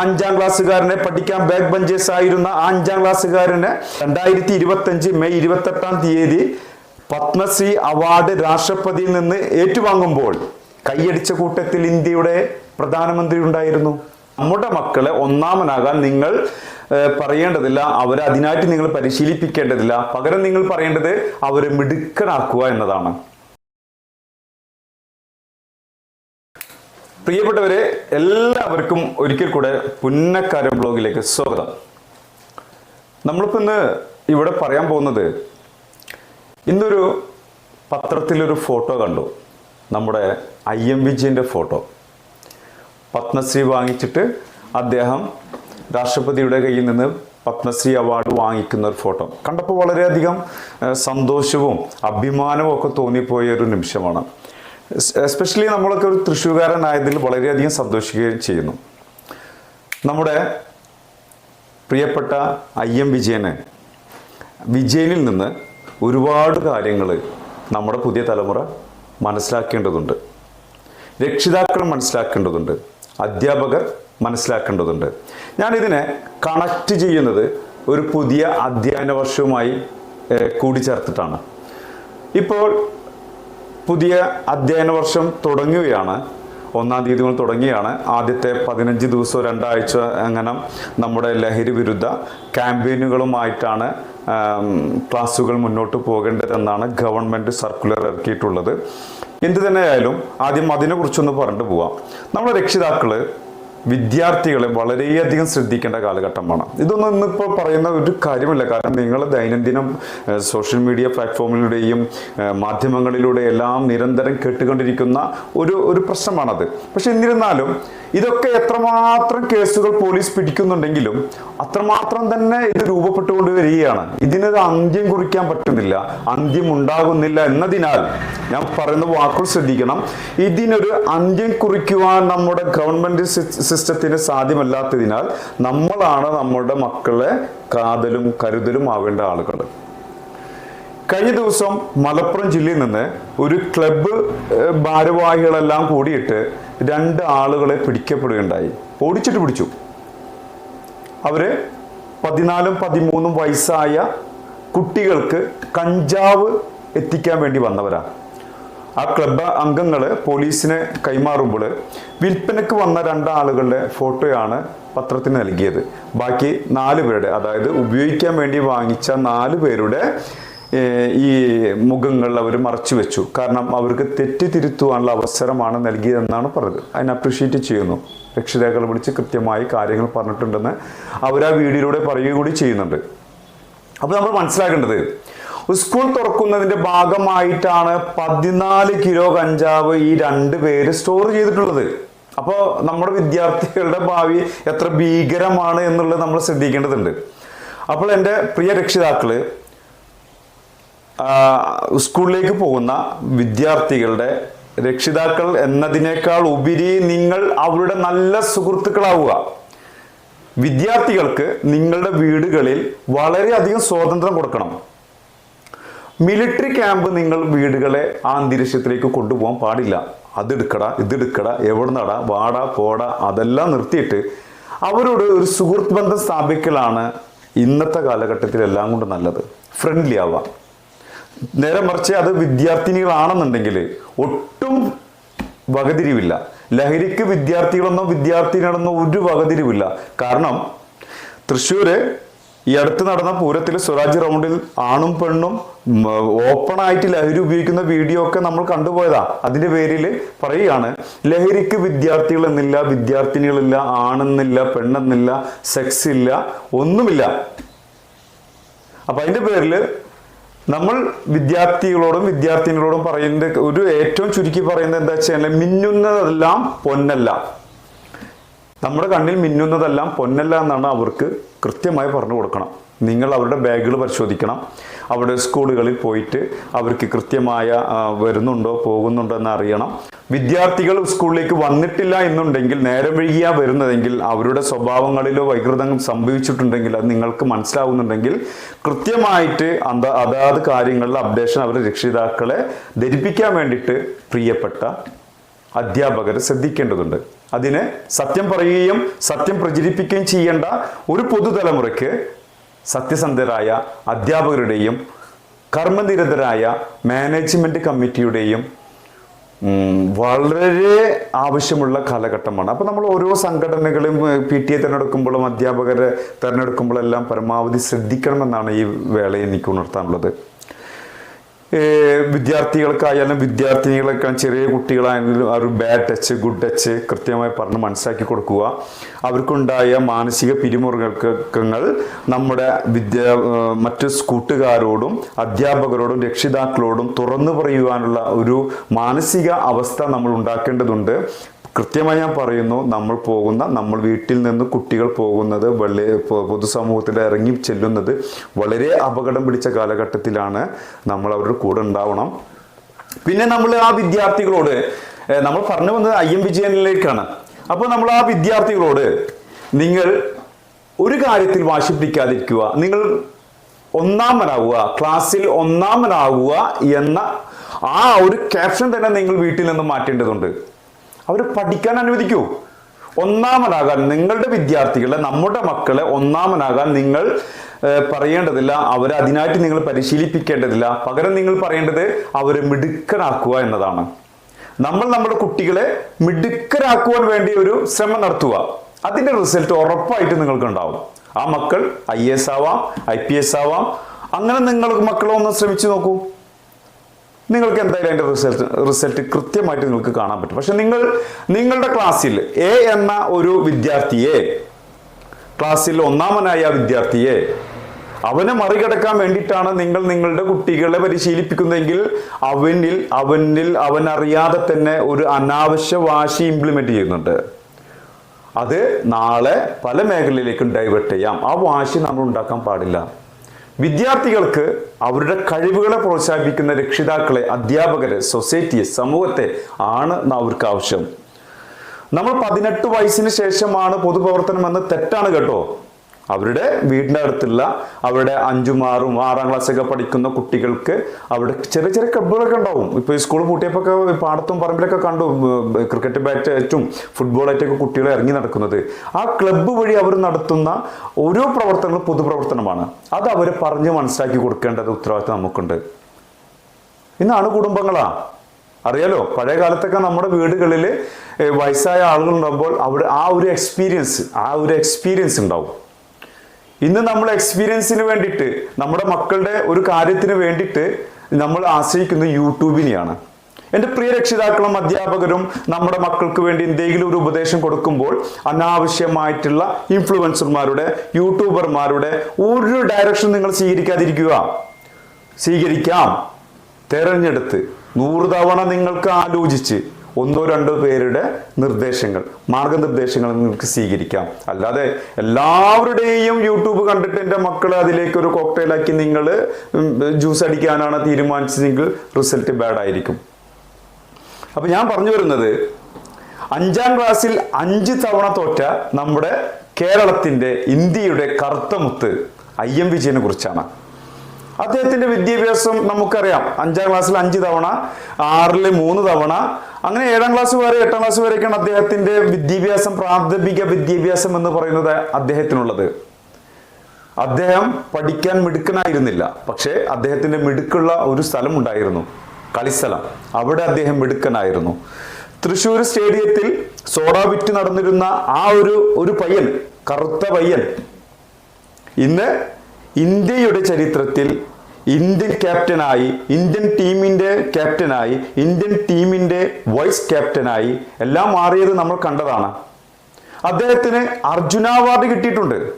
അഞ്ചാം ക്ലാസ്സുകാരനെ പഠിക്കാൻ back Banshees ആയിരുന്ന അഞ്ചാം ക്ലാസ്സുകാരന് രണ്ടായിരത്തി ഇരുപത്തി അഞ്ച് മെയ് ഇരുപത്തെട്ടാം തീയതി പത്മശ്രീ അവാർഡ് രാഷ്ട്രപതിയിൽ നിന്ന് ഏറ്റുവാങ്ങുമ്പോൾ കൈയടിച്ച കൂട്ടത്തിൽ ഇന്ത്യയുടെ പ്രധാനമന്ത്രി ഉണ്ടായിരുന്നു. നമ്മുടെ മക്കളെ ഒന്നാമനാകാൻ നിങ്ങൾ പറയേണ്ടതില്ല അവരെ അതിനായിട്ട് നിങ്ങൾ പരിശീലിപ്പിക്കേണ്ടതില്ല. പകരം നിങ്ങൾ പറയേണ്ടത് അവരെ മിടുക്കനാക്കുക എന്നതാണ്. പ്രിയപ്പെട്ടവരെ എല്ലാവർക്കും ഒരിക്കൽ കൂടെ പുന്നക്കാരൻ ബ്ലോഗിലേക്ക് സ്വാഗതം. നമ്മളിപ്പോൾ ഇന്ന് ഇവിടെ പറയാൻ പോകുന്നത് ഇന്നൊരു പത്രത്തിലൊരു ഫോട്ടോ കണ്ടു. നമ്മുടെ ഐ എം വിജയന്റെ ഫോട്ടോ. പത്മശ്രീ വാങ്ങിച്ചിട്ട് അദ്ദേഹം രാഷ്ട്രപതിയുടെ കയ്യിൽ നിന്ന് പത്മശ്രീ അവാർഡ് വാങ്ങിക്കുന്ന ഒരു ഫോട്ടോ. കണ്ടപ്പോൾ വളരെയധികം സന്തോഷവും അഭിമാനവും ഒക്കെ തോന്നിപ്പോയ ഒരു നിമിഷമാണ്. എസ്പെഷ്യലി നമ്മളൊക്കെ ഒരു തൃശ്ശൂകാരനായതിൽ വളരെയധികം സന്തോഷിക്കുകയും ചെയ്യുന്നു. നമ്മുടെ പ്രിയപ്പെട്ട ഐ എം വിജയന് വിജയനിൽ നിന്ന് ഒരുപാട് കാര്യങ്ങൾ നമ്മുടെ പുതിയ തലമുറ മനസ്സിലാക്കേണ്ടതുണ്ട്. രക്ഷിതാക്കൾ മനസ്സിലാക്കേണ്ടതുണ്ട്. അധ്യാപകർ മനസ്സിലാക്കേണ്ടതുണ്ട്. ഞാനിതിനെ കണക്റ്റ് ചെയ്യുന്നത് ഒരു പുതിയ അധ്യയന വർഷവുമായി കൂടിച്ചേർത്തിട്ടാണ്. ഇപ്പോൾ പുതിയ അധ്യയന വർഷം തുടങ്ങുകയാണ്. ഒന്നാം തീയതി മുതൽ തുടങ്ങിയാണ്. ആദ്യത്തെ പതിനഞ്ച് ദിവസവും രണ്ടാഴ്ച അങ്ങനെ നമ്മുടെ ലഹരി വിരുദ്ധ ക്യാമ്പയിനുകളുമായിട്ടാണ് ക്ലാസ്സുകൾ മുന്നോട്ട് പോകേണ്ടതെന്നാണ് ഗവൺമെന്റ് സർക്കുലർ ഇറക്കിയിട്ടുള്ളത്. എന്തു തന്നെയായാലും ആദ്യം അതിനെക്കുറിച്ചൊന്ന് പറഞ്ഞിട്ട് പോവാം. നമ്മുടെ രക്ഷിതാക്കൾ വിദ്യാർത്ഥികളെ വളരെയധികം ശ്രദ്ധിക്കേണ്ട കാലഘട്ടമാണ്. ഇതൊന്നും ഇന്നിപ്പോൾ പറയുന്ന ഒരു കാര്യമല്ല. കാരണം നിങ്ങൾ ദൈനംദിനം സോഷ്യൽ മീഡിയ പ്ലാറ്റ്ഫോമിലൂടെയും മാധ്യമങ്ങളിലൂടെ എല്ലാം നിരന്തരം കേട്ടുകൊണ്ടിരിക്കുന്ന ഒരു ഒരു പ്രശ്നമാണത്. പക്ഷെ എന്നിരുന്നാലും ഇതൊക്കെ എത്രമാത്രം കേസുകൾ പോലീസ് പിടിക്കുന്നുണ്ടെങ്കിലും അത്രമാത്രം തന്നെ ഇത് രൂപപ്പെട്ടുകൊണ്ട് വരികയാണ്. ഇതിനൊരു അന്ത്യം കുറിക്കാൻ പറ്റുന്നില്ല. അന്ത്യം ഉണ്ടാകുന്നില്ല എന്നതിനാൽ ഞാൻ പറയുന്ന വാക്കുകൾ ശ്രദ്ധിക്കണം. ഇതിനൊരു അന്ത്യം കുറിക്കുവാൻ നമ്മുടെ ഗവൺമെന്റ് സിസ്റ്റത്തിന് സാധ്യമല്ലാത്തതിനാൽ നമ്മളാണ് നമ്മുടെ മക്കളെ കാതലും കരുതലും ആവേണ്ട ആളുകൾ. കഴിഞ്ഞ ദിവസം മലപ്പുറം ജില്ലയിൽ നിന്ന് ഒരു ക്ലബ്ബ് ഭാരവാഹികളെല്ലാം കൂടിയിട്ട് രണ്ട് ആളുകളെ പിടിക്കപ്പെടുകയുണ്ടായി. ഓടിച്ചിട്ട് പിടിച്ചു. അവർ പതിനാലും പതിമൂന്നും വയസ്സായ കുട്ടികൾക്ക് കഞ്ചാവ് എത്തിക്കാൻ വേണ്ടി വന്നവരാ ആ ക്ലബ്ബ് അംഗങ്ങൾ പോലീസിന് കൈമാറുമ്പോൾ വിൽപ്പനക്ക് വന്ന രണ്ടാളുകളുടെ ഫോട്ടോയാണ് പത്രത്തിന് നൽകിയത്. ബാക്കി നാല് പേരുടെ അതായത് ഉപയോഗിക്കാൻ വേണ്ടി വാങ്ങിച്ച നാല് പേരുടെ ഈ മുഖങ്ങൾ അവർ മറച്ചു വെച്ചു. കാരണം അവർക്ക് തെറ്റ് തിരുത്തുവാനുള്ള അവസരമാണ് നൽകിയതെന്നാണ് പറഞ്ഞത്. അതിനെ അപ്രീഷിയേറ്റ് ചെയ്യുന്നു. രക്ഷിതാക്കളെ വിളിച്ച് കൃത്യമായി കാര്യങ്ങൾ പറഞ്ഞിട്ടുണ്ടെന്ന് അവർ ആ വീഡിയോയിലൂടെ പറയുകയും കൂടി ചെയ്യുന്നുണ്ട്. അപ്പോൾ നമ്മൾ മനസ്സിലാക്കേണ്ടത് സ്കൂൾ തുറക്കുന്നതിന്റെ ഭാഗമായിട്ടാണ് പതിനാല് കിലോ കഞ്ചാവ് ഈ രണ്ട് പേര് സ്റ്റോർ ചെയ്തിട്ടുള്ളത്. അപ്പോൾ നമ്മുടെ വിദ്യാർത്ഥികളുടെ ഭാവി എത്ര ഭീകരമാണ് എന്നുള്ളത് നമ്മൾ ശ്രദ്ധിക്കേണ്ടതുണ്ട്. അപ്പോൾ എന്റെ പ്രിയ രക്ഷിതാക്കൾ സ്കൂളിലേക്ക് പോകുന്ന വിദ്യാർത്ഥികളുടെ രക്ഷിതാക്കൾ എന്നതിനേക്കാൾ ഉപരി നിങ്ങൾ അവരുടെ നല്ല സുഹൃത്തുക്കളാവുക. വിദ്യാർത്ഥികൾക്ക് നിങ്ങളുടെ വീടുകളിൽ വളരെയധികം സ്വാതന്ത്ര്യം കൊടുക്കണം. മിലിറ്ററി ക്യാമ്പ് നിങ്ങൾ വീടുകളെ ആ അന്തരീക്ഷത്തിലേക്ക് കൊണ്ടുപോകാൻ പാടില്ല. അതെടുക്കട ഇതെടുക്കട എവിടെ നടാ വാടാ പോടാ അതെല്ലാം നിർത്തിയിട്ട് അവരോട് ഒരു സുഹൃത്ത് ബന്ധം സ്ഥാപിക്കലാണ് ഇന്നത്തെ കാലഘട്ടത്തിൽ എല്ലാം കൊണ്ട് നല്ലത്. ഫ്രണ്ട്ലി ആവാം നേരെ മറിച്ച് അത് വിദ്യാർത്ഥിനികളാണെന്നുണ്ടെങ്കിൽ ഒട്ടും വകതിരിവില്ല. ലഹരിക്ക് വിദ്യാർത്ഥികളെന്നോ വിദ്യാർത്ഥിനികളെന്നോ ഒരു വകതിരിവില്ല. കാരണം തൃശ്ശൂര് ഈ അടുത്ത് നടന്ന പൂരത്തിൽ സ്വരാജ് റൗണ്ടിൽ ആണും പെണ്ണും ഓപ്പൺ ആയിട്ട് ലഹരി ഉപയോഗിക്കുന്ന വീഡിയോ ഒക്കെ നമ്മൾ കണ്ടുപോയതാ. അതിന്റെ പേരിൽ പറയുകയാണ് ലഹരിക്ക് വിദ്യാർത്ഥികൾ എന്നില്ല വിദ്യാർത്ഥിനികളില്ല ആണെന്നില്ല പെണ്ണെന്നില്ല സെക്സ് ഇല്ല ഒന്നുമില്ല. അപ്പൊ അതിന്റെ പേരിൽ നമ്മൾ വിദ്യാർത്ഥികളോടും വിദ്യാർത്ഥിനികളോടും പറയുന്നത് ഒരു ഏറ്റവും ചുരുക്കി പറയുന്നത് എന്താ വെച്ചാൽ മിന്നുന്നതെല്ലാം പൊന്നല്ല. നമ്മുടെ കണ്ണിൽ മിന്നുന്നതെല്ലാം പൊന്നല്ല എന്നാണ് അവർക്ക് കൃത്യമായി പറഞ്ഞു കൊടുക്കണം. നിങ്ങൾ അവരുടെ ബാഗുകൾ പരിശോധിക്കണം. അവിടെ സ്കൂളുകളിൽ പോയിട്ട് അവർക്ക് കൃത്യമായ വരുന്നുണ്ടോ പോകുന്നുണ്ടോ എന്ന് അറിയണം വിദ്യാർത്ഥികൾ സ്കൂളിലേക്ക് വന്നിട്ടില്ല എന്നുണ്ടെങ്കിൽ നേരം വൈകിയാ വരുന്നതെങ്കിൽ അവരുടെ സ്വഭാവങ്ങളിലോ വൈകൃതങ്ങൾ സംഭവിച്ചിട്ടുണ്ടെങ്കിൽ അത് നിങ്ങൾക്ക് മനസ്സിലാവുന്നുണ്ടെങ്കിൽ കൃത്യമായിട്ട് അന്ത അതാത് കാര്യങ്ങളിൽ അപ്ഡേഷൻ അവരുടെ രക്ഷിതാക്കളെ ധരിപ്പിക്കാൻ വേണ്ടിയിട്ട് പ്രിയപ്പെട്ട അധ്യാപകർ ശ്രദ്ധിക്കേണ്ടതുണ്ട്. അതിന് സത്യം പറയുകയും സത്യം പ്രചരിപ്പിക്കുകയും ചെയ്യേണ്ട ഒരു പൊതുതലമുറയ്ക്ക് സത്യസന്ധരായ അധ്യാപകരുടെയും കർമ്മനിരതരായ മാനേജ്മെന്റ് കമ്മിറ്റിയുടെയും വളരെ ആവശ്യമുള്ള കാലഘട്ടമാണ്. അപ്പോൾ നമ്മൾ ഓരോ സംഘടനകളും പി ടി എ തിരഞ്ഞെടുക്കുമ്പോഴും അധ്യാപകരെ തിരഞ്ഞെടുക്കുമ്പോഴെല്ലാം പരമാവധി ശ്രദ്ധിക്കണമെന്നാണ് ഈ വേളയിൽ എനിക്ക് ഉണർത്താനുള്ളത്. വിദ്യാർത്ഥികൾക്കായാലും വിദ്യാർത്ഥിനികളൊക്കെ ചെറിയ കുട്ടികളായാലും ഒരു ബാഡ് ടച്ച് ഗുഡ് ടച്ച് കൃത്യമായി പറഞ്ഞ് മനസ്സിലാക്കി കൊടുക്കുക. അവർക്കുണ്ടായ മാനസിക പിരിമുറുക്കങ്ങൾ നമ്മുടെ വിദ്യ മറ്റ് കൂട്ടുകാരോടും അധ്യാപകരോടും രക്ഷിതാക്കളോടും തുറന്നു പറയുവാനുള്ള ഒരു മാനസിക അവസ്ഥ നമ്മൾ ഉണ്ടാക്കേണ്ടതുണ്ട്. കൃത്യമായി ഞാൻ പറയുന്നു നമ്മൾ പോകുന്ന നമ്മൾ വീട്ടിൽ നിന്ന് കുട്ടികൾ പോകുന്നത് വെള്ളി പൊതുസമൂഹത്തിൽ ഇറങ്ങി ചെല്ലുന്നത് വളരെ അപകടം പിടിച്ച കാലഘട്ടത്തിലാണ് നമ്മൾ അവരുടെ കൂടെ ഉണ്ടാവണം. പിന്നെ നമ്മൾ ആ വിദ്യാർത്ഥികളോട് നമ്മൾ പറഞ്ഞു വന്നത് ഐ എം വിജയനിലേക്കാണ്. അപ്പോൾ നമ്മൾ ആ വിദ്യാർത്ഥികളോട് നിങ്ങൾ ഒരു കാര്യത്തിൽ വാശി പിടിക്കാതിരിക്കുക നിങ്ങൾ ഒന്നാമനാവുക ക്ലാസ്സിൽ ഒന്നാമനാവുക എന്ന ആ ഒരു ക്യാപ്ഷൻ തന്നെ നിങ്ങൾ വീട്ടിൽ നിന്ന് മാറ്റേണ്ടതുണ്ട്. അവർ പഠിക്കാൻ അനുവദിക്കൂ. ഒന്നാമനാകാൻ നിങ്ങളുടെ വിദ്യാർത്ഥികളെ നമ്മുടെ മക്കളെ ഒന്നാമനാകാൻ നിങ്ങൾ പറയേണ്ടതില്ല. അവരെ അതിനായിട്ട് നിങ്ങൾ പരിശീലിപ്പിക്കേണ്ടതില്ല. പകരം നിങ്ങൾ പറയേണ്ടത് അവരെ മിടുക്കനാക്കുക എന്നതാണ്. നമ്മൾ നമ്മുടെ കുട്ടികളെ മിടുക്കരാക്കുവാൻ വേണ്ടി ഒരു ശ്രമം നടത്തുക. അതിന്റെ റിസൾട്ട് ഉറപ്പായിട്ട് നിങ്ങൾക്ക് ഉണ്ടാവും ആ മക്കൾ ഐ എസ് ആവാം ഐ പി എസ് ആവാം. അങ്ങനെ നിങ്ങൾ മക്കളെ ഒന്ന് ശ്രമിച്ചു നോക്കൂ. നിങ്ങൾക്ക് എന്തായാലും അതിന്റെ റിസൾട്ട് റിസൾട്ട് കൃത്യമായിട്ട് നിങ്ങൾക്ക് കാണാൻ പറ്റും. പക്ഷെ നിങ്ങൾ നിങ്ങളുടെ ക്ലാസ്സിൽ എ എന്ന ഒരു വിദ്യാർത്ഥിയെ ക്ലാസ്സിൽ ഒന്നാമനായ വിദ്യാർത്ഥിയെ അവനെ മറികടക്കാൻ വേണ്ടിയിട്ടാണ് നിങ്ങൾ നിങ്ങളുടെ കുട്ടികളെ പരിശീലിപ്പിക്കുന്നതെങ്കിൽ അവനിൽ അവനിൽ അവൻ അറിയാതെ തന്നെ ഒരു അനാവശ്യ വാശി ഇംപ്ലിമെന്റ് ചെയ്യുന്നുണ്ട്. അത് നാളെ പല മേഖലയിലേക്കും ഡൈവേർട്ട് ചെയ്യാം. ആ വാശി നമ്മൾ ഉണ്ടാക്കാൻ പാടില്ല. വിദ്യാർത്ഥികൾക്ക് അവരുടെ കഴിവുകളെ പ്രോത്സാഹിപ്പിക്കുന്ന രക്ഷിതാക്കളെ അധ്യാപകരെ സൊസൈറ്റിയെ സമൂഹത്തെ ആണ് അവർക്ക് ആവശ്യം. നമ്മൾ പതിനെട്ട് വയസ്സിന് ശേഷമാണ് പൊതുപ്രവർത്തനം എന്ന് തെറ്റാണ് കേട്ടോ. അവരുടെ വീടിന്റെ അടുത്തുള്ള അവരുടെ അഞ്ചും ആറും ആറാം ക്ലാസ്സൊക്കെ പഠിക്കുന്ന കുട്ടികൾക്ക് അവിടെ ചെറിയ ചെറിയ ക്ലബ്ബുകളൊക്കെ ഉണ്ടാവും. ഇപ്പോൾ ഈ സ്കൂൾ പൂട്ടിയപ്പോൾ ഒക്കെ പാടത്തും പറമ്പിലൊക്കെ കണ്ടു ക്രിക്കറ്റ് ബാറ്റ് ആയിട്ടും ഫുട്ബോൾ ആയിട്ടൊക്കെ കുട്ടികൾ ഇറങ്ങി നടക്കുന്നത്. ആ ക്ലബ്ബ് വഴി അവർ നടത്തുന്ന ഓരോ പ്രവർത്തനങ്ങളും പൊതുപ്രവർത്തനമാണ്. അത് അവർ പറഞ്ഞ് മനസ്സിലാക്കി കൊടുക്കേണ്ടത് ഉത്തരവാദിത്തം നമുക്കുണ്ട്. ഇന്നാണ് കുടുംബങ്ങളാ. അറിയാലോ പഴയ കാലത്തൊക്കെ നമ്മുടെ വീടുകളിൽ വയസ്സായ ആളുകൾ ഉണ്ടാകുമ്പോൾ അവിടെ ആ ഒരു എക്സ്പീരിയൻസ് ആ ഒരു എക്സ്പീരിയൻസ് ഉണ്ടാവും. ഇന്ന് നമ്മൾ എക്സ്പീരിയൻസിന് വേണ്ടിയിട്ട് നമ്മുടെ മക്കളുടെ ഒരു കാര്യത്തിന് വേണ്ടിയിട്ട് നമ്മൾ ആശ്രയിക്കുന്നത് യൂട്യൂബിനെയാണ്. എന്റെ പ്രിയ രക്ഷിതാക്കളും അധ്യാപകരും നമ്മുടെ മക്കൾക്ക് വേണ്ടി എന്തെങ്കിലും ഒരു ഉപദേശം കൊടുക്കുമ്പോൾ അനാവശ്യമായിട്ടുള്ള ഇൻഫ്ലുവൻസർമാരുടെ യൂട്യൂബർമാരുടെ ഒരു ഡയറക്ഷൻ നിങ്ങൾ സ്വീകരിക്കാതിരിക്കുക. സ്വീകരിക്കാം. തെരഞ്ഞെടുത്ത് നൂറ് തവണ നിങ്ങൾക്ക് ആലോചിച്ച് ഒന്നോ രണ്ടോ പേരുടെ നിർദ്ദേശങ്ങൾ മാർഗനിർദ്ദേശങ്ങൾ നിങ്ങൾക്ക് സ്വീകരിക്കാം. അല്ലാതെ എല്ലാവരുടെയും യൂട്യൂബ് കണ്ടിട്ട് എന്റെ മക്കളെ അതിലേക്ക് ഒരു കോക്ടെയിലാക്കി നിങ്ങൾ ജ്യൂസ് അടിക്കാനാണ് തീരുമാനിച്ചതെങ്കിൽ റിസൾട്ട് ബാഡ് ആയിരിക്കും. അപ്പം ഞാൻ പറഞ്ഞു വരുന്നത് അഞ്ചാം ക്ലാസ്സിൽ അഞ്ച് തവണ തോറ്റ നമ്മുടെ കേരളത്തിന്റെ ഇന്ത്യയുടെ കറുത്ത മുത്ത് ഐ എം വിജയനെ കുറിച്ചാണ്. അദ്ദേഹത്തിന്റെ വിദ്യാഭ്യാസം നമുക്കറിയാം. അഞ്ചാം ക്ലാസ്സിൽ അഞ്ച് തവണ ആറിൽ മൂന്ന് തവണ അങ്ങനെ ഏഴാം ക്ലാസ് വരെ എട്ടാം ക്ലാസ് വരെയൊക്കെയാണ് അദ്ദേഹത്തിന്റെ വിദ്യാഭ്യാസം പ്രാഥമിക വിദ്യാഭ്യാസം എന്ന് പറയുന്നത് അദ്ദേഹത്തിനുള്ളത്. അദ്ദേഹം പഠിക്കാൻ മിടുക്കനായിരുന്നില്ല. പക്ഷേ അദ്ദേഹത്തിന്റെ മിടുക്കുള്ള ഒരു സ്ഥലം ഉണ്ടായിരുന്നു. കളിസ്ഥലം. അവിടെ അദ്ദേഹം മിടുക്കനായിരുന്നു. തൃശ്ശൂർ സ്റ്റേഡിയത്തിൽ സോഡ വിറ്റ് നടന്നിരുന്ന ആ ഒരു ഒരു പയ്യൻ കറുത്ത പയ്യൻ ഇന്ന് ഇന്ത്യയുടെ ചരിത്രത്തിൽ ഇന്ത്യൻ ക്യാപ്റ്റനായി ഇന്ത്യൻ ടീമിന്റെ ക്യാപ്റ്റനായി ഇന്ത്യൻ ടീമിന്റെ വൈസ് ക്യാപ്റ്റനായി എല്ലാം മാറിയത് നമ്മൾ കണ്ടതാണ്. അദ്ദേഹത്തിന് അർജുന അവാർഡ് കിട്ടിയിട്ടുണ്ട്.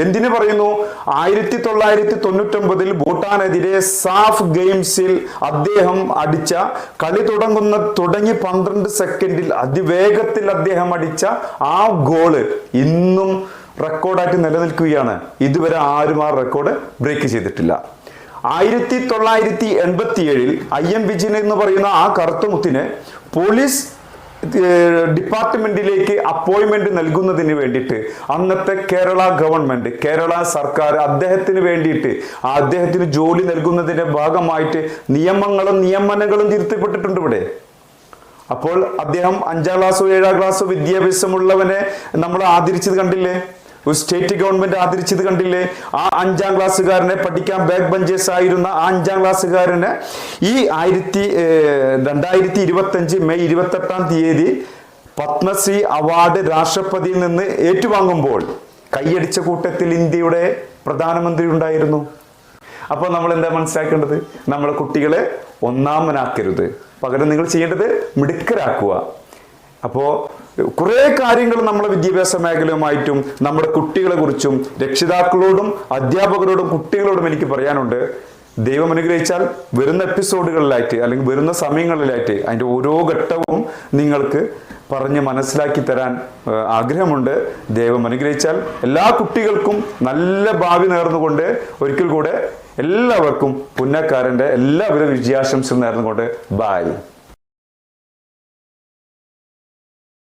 എന്തിനു പറയുന്നു? ആയിരത്തി തൊള്ളായിരത്തി തൊണ്ണൂറ്റൊമ്പതിൽ ഭൂട്ടാനെതിരെ സാഫ് ഗെയിംസിൽ അദ്ദേഹം അടിച്ച കളി തുടങ്ങുന്ന തുടങ്ങി പന്ത്രണ്ട് സെക്കൻഡിൽ അതിവേഗത്തിൽ അദ്ദേഹം അടിച്ച ആ ഗോൾ ഇന്നും റെക്കോർഡായിട്ട് നിലനിൽക്കുകയാണ്. ഇതുവരെ ആരും ആ റെക്കോർഡ് ബ്രേക്ക് ചെയ്തിട്ടില്ല. ആയിരത്തി തൊള്ളായിരത്തി എൺപത്തി ഏഴിൽ ഐ എം വിജിൻ എന്ന് പറയുന്ന ആ കറുത്തമുത്തിന് പോലീസ് ഡിപ്പാർട്ട്മെന്റിലേക്ക് അപ്പോയിന്റ്മെന്റ് നൽകുന്നതിന് വേണ്ടിയിട്ട് അന്നത്തെ കേരള ഗവൺമെന്റ് കേരള സർക്കാർ അദ്ദേഹത്തിന് വേണ്ടിയിട്ട് അദ്ദേഹത്തിന് ജോലി നൽകുന്നതിന്റെ ഭാഗമായിട്ട് നിയമങ്ങളും നിയമനങ്ങളും തിരുത്തപ്പെട്ടിട്ടുണ്ട് ഇവിടെ. അപ്പോൾ അദ്ദേഹം അഞ്ചാം ക്ലാസ്സോ ഏഴാം ക്ലാസ്സോ വിദ്യാഭ്യാസമുള്ളവനെ നമ്മൾ ആദരിച്ചത് കണ്ടില്ലേ? ഒരു സ്റ്റേറ്റ് ഗവൺമെന്റ് ആദരിച്ചത് കണ്ടില്ലേ? ആ അഞ്ചാം ക്ലാസ്സുകാരനെ പഠിക്കാൻ ബാക്ക് ബഞ്ചേഴ്സ് ആയിരുന്ന ആ അഞ്ചാം ക്ലാസ്സുകാരന് ഈ ആയിരത്തി രണ്ടായിരത്തി ഇരുപത്തി അഞ്ച് മെയ് ഇരുപത്തെട്ടാം തീയതി പത്മശ്രീ അവാർഡ് രാഷ്ട്രപതിയിൽ നിന്ന് ഏറ്റുവാങ്ങുമ്പോൾ കൈയടിച്ച കൂട്ടത്തിൽ ഇന്ത്യയുടെ പ്രധാനമന്ത്രി ഉണ്ടായിരുന്നു. അപ്പോൾ നമ്മൾ എന്താ മനസ്സിലാക്കേണ്ടത്? നമ്മളെ കുട്ടികളെ ഒന്നാമനാക്കരുത്. പകരം നിങ്ങൾ ചെയ്യേണ്ടത് മിടുക്കരാക്കുക. അപ്പോൾ കുറേ കാര്യങ്ങൾ നമ്മുടെ വിദ്യാഭ്യാസ മേഖലയുമായിട്ടും നമ്മുടെ കുട്ടികളെ കുറിച്ചും രക്ഷിതാക്കളോടും അധ്യാപകരോടും കുട്ടികളോടും എനിക്ക് പറയാനുണ്ട്. ദൈവം അനുഗ്രഹിച്ചാൽ വരുന്ന എപ്പിസോഡുകളിലായിട്ട് അല്ലെങ്കിൽ വരുന്ന സമയങ്ങളിലായിട്ട് അതിന്റെ ഓരോ ഘട്ടവും നിങ്ങൾക്ക് പറഞ്ഞ് മനസ്സിലാക്കി തരാൻ ആഗ്രഹമുണ്ട്. ദൈവം അനുഗ്രഹിച്ചാൽ എല്ലാ കുട്ടികൾക്കും നല്ല ഭാവി നേർന്നുകൊണ്ട് ഒരിക്കൽ കൂടെ എല്ലാവർക്കും പുന്നക്കാരന്റെ എല്ലാവിധ വിജയാശംസകൾ നേർന്നുകൊണ്ട്. ബായ്